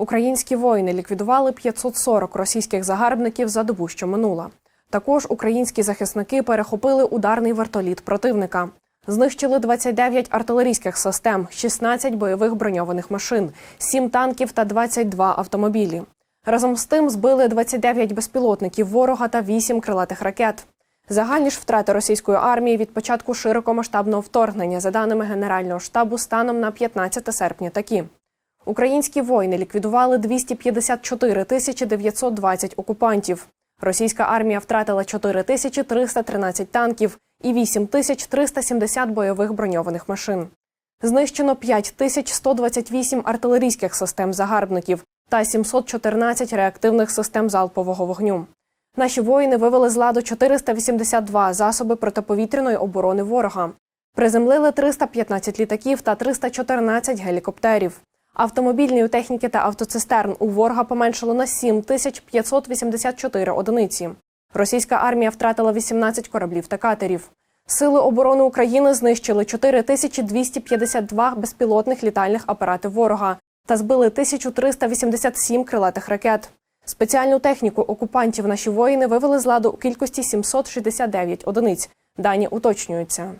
Українські воїни ліквідували 540 російських загарбників за добу, що минула. Також українські захисники перехопили ударний вертоліт противника. Знищили 29 артилерійських систем, 16 бойових броньованих машин, 7 танків та 22 автомобілі. Разом з тим збили 29 безпілотників ворога та 8 крилатих ракет. Загальні ж втрати російської армії від початку широкомасштабного вторгнення, за даними Генерального штабу, станом на 15 серпня такі. Українські воїни ліквідували 254 тисячі 920 окупантів. Російська армія втратила 4 тисячі 313 танків і 8 тисяч 370 бойових броньованих машин. Знищено 5 тисяч 128 артилерійських систем загарбників та 714 реактивних систем залпового вогню. Наші воїни вивели з ладу 482 засоби протиповітряної оборони ворога. Приземлили 315 літаків та 314 гелікоптерів. Автомобільної техніки та автоцистерн у ворога поменшало на 7584 одиниці. Російська армія втратила 18 кораблів та катерів. Сили оборони України знищили 4252 безпілотних літальних апарати ворога та збили 1387 крилатих ракет. Спеціальну техніку окупантів наші воїни вивели з ладу у кількості 769 одиниць. Дані уточнюються.